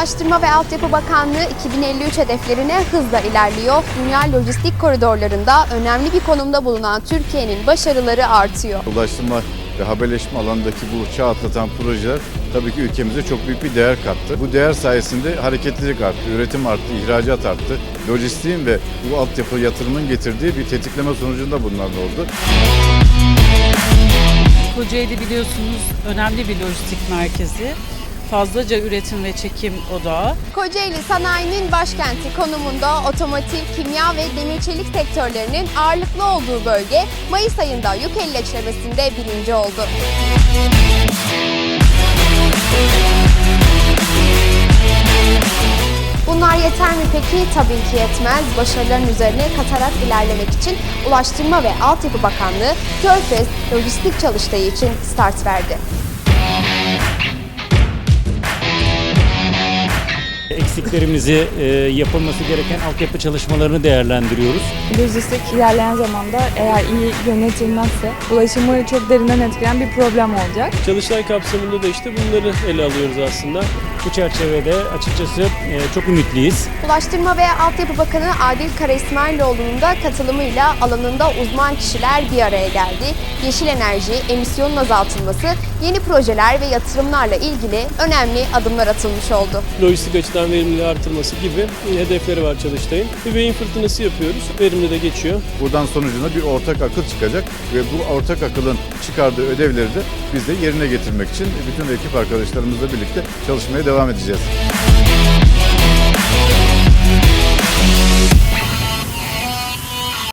Ulaştırma ve Altyapı Bakanlığı 2053 hedeflerine hızla ilerliyor. Dünya lojistik koridorlarında önemli bir konumda bulunan Türkiye'nin başarıları artıyor. Ulaştırma ve haberleşme alanındaki bu çağ atlatan projeler tabii ki ülkemize çok büyük bir değer kattı. Bu değer sayesinde hareketlilik arttı, üretim arttı, ihracat arttı. Lojistiğin ve bu altyapı yatırımın getirdiği bir tetikleme sonucunda bunlar da oldu. Kocaeli biliyorsunuz önemli bir lojistik merkezi. Fazlaca üretim ve çekim odağı. Kocaeli sanayinin başkenti konumunda otomotiv, kimya ve demir çelik sektörlerinin ağırlıklı olduğu bölge Mayıs ayında yük elleçlemesinde birinci oldu. Bunlar yeter mi peki? Tabii ki yetmez. Başarıların üzerine katarak ilerlemek için Ulaştırma ve Altyapı Bakanlığı Körfez Lojistik Çalıştayı için start verdi. Eksiklerimizi, e, yapılması gereken altyapı çalışmalarını değerlendiriyoruz. Lojistik ilerleyen zamanda eğer iyi yönetilmezse ulaşımı çok derinden etkileyen bir problem olacak. Çalıştay kapsamında da işte bunları ele alıyoruz aslında. Bu çerçevede açıkçası e, çok ümitliyiz. Ulaştırma ve Altyapı Bakanı Adil Kara İsmailoğlu'nun da katılımıyla alanında uzman kişiler bir araya geldi. Yeşil enerji, emisyonun azaltılması, yeni projeler ve yatırımlarla ilgili önemli adımlar atılmış oldu. Lojistik açıdan verimliliği artırması gibi hedefleri var Çalıştay'ın. Bir beyin fırtınası yapıyoruz. Verimli de geçiyor. Buradan sonucunda bir ortak akıl çıkacak ve bu ortak akılın çıkardığı ödevleri de biz de yerine getirmek için bütün ekip arkadaşlarımızla birlikte çalışmaya devam edeceğiz.